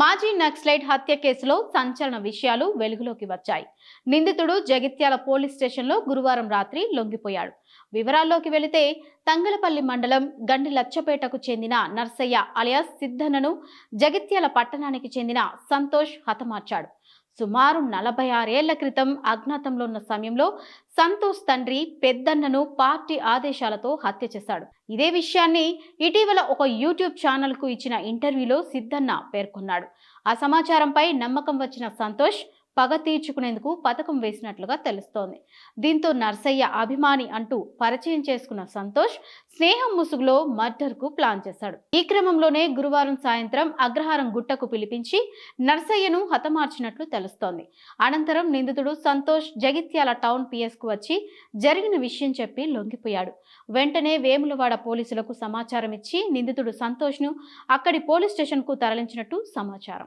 మాజీ నక్సలైట్ హత్య కేసులో సంచలన విషయాలు వెలుగులోకి వచ్చాయి. నిందితుడు జగిత్యాల పోలీస్ స్టేషన్లో గురువారం రాత్రి లొంగిపోయాడు. వివరాల్లోకి వెళితే తంగలపల్లి మండలం గండి లచ్చపేటకు చెందిన నర్సయ్య అలియాస్ సిద్ధనను జగిత్యాల పట్టణానికి చెందిన సంతోష్ హతమార్చాడు. సుమారు నలభై ఆరేళ్ళ క్రితం అజ్ఞాతంలో ఉన్న సమయంలో సంతోష్ తండ్రి పెద్దన్నను పార్టీ ఆదేశాలతో హత్య చేశాడు. ఇదే విషయాన్ని ఇటీవల ఒక యూట్యూబ్ ఛానల్కు ఇచ్చిన ఇంటర్వ్యూలో సిద్ధన్న పేర్కొన్నాడు. ఆ సమాచారంపై నమ్మకం వచ్చిన సంతోష్ పగ తీర్చుకునేందుకు పథకం వేసినట్లుగా తెలుస్తోంది. దీంతో నర్సయ్య అభిమాని అంటూ పరిచయం చేసుకున్న సంతోష్ స్నేహం ముసుగులో మర్డర్కు ప్లాన్ చేశాడు. ఈ క్రమంలోనే గురువారం సాయంత్రం అగ్రహారం గుట్టకు పిలిపించి నర్సయ్యను హతమార్చినట్లు తెలుస్తోంది. అనంతరం నిందితుడు సంతోష్ జగిత్యాల టౌన్ పిఎస్కు వచ్చి జరిగిన విషయం చెప్పి లొంగిపోయాడు. వెంటనే వేములవాడ పోలీసులకు సమాచారం ఇచ్చి నిందితుడు సంతోష్ను అక్కడి పోలీస్ స్టేషన్కు తరలించినట్టు సమాచారం.